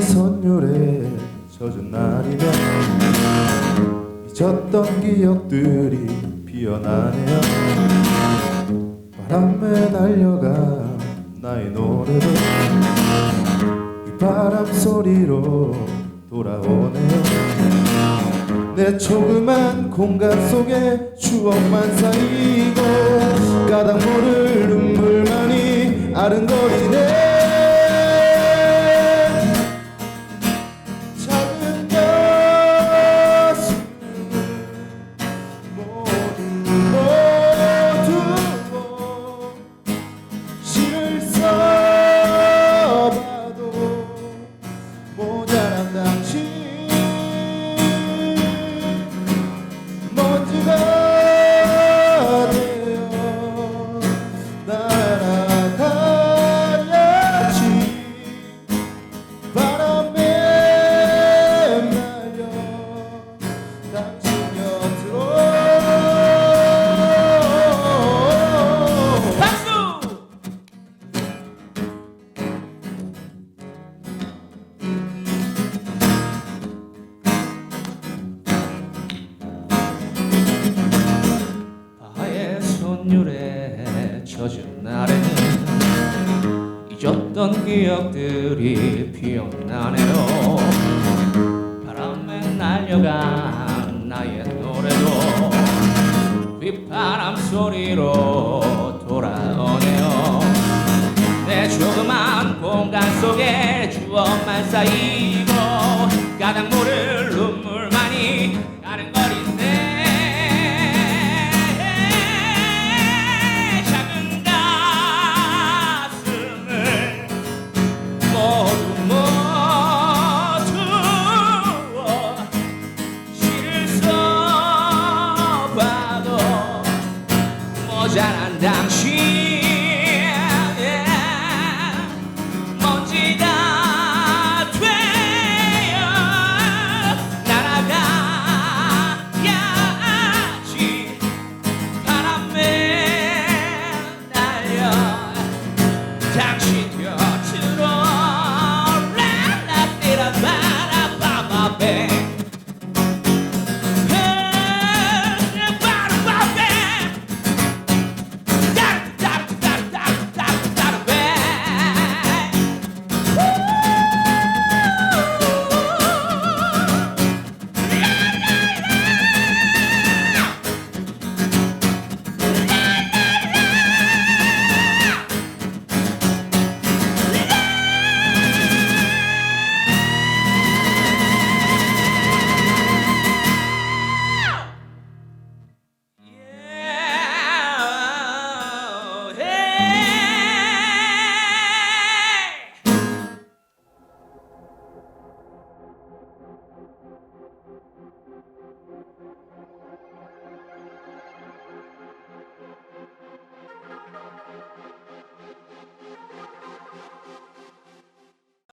선율에 젖은 날이면 잊었던 기억들이 피어나네요. 바람에 날려가 나의 노래도 이 바람 소리로 돌아오네요. 내 조그만 공간 속에 추억만 쌓이고 가닥 모를 눈물만이 아른거리네 손율에 젖은 날에는 잊었던 기억들이 피어나네요. 바람에 날려간 나의 노래도 휘바람 소리로 돌아오네요. 내 조그만 공간 속에 추억만 쌓이고 가닥 모를 당신여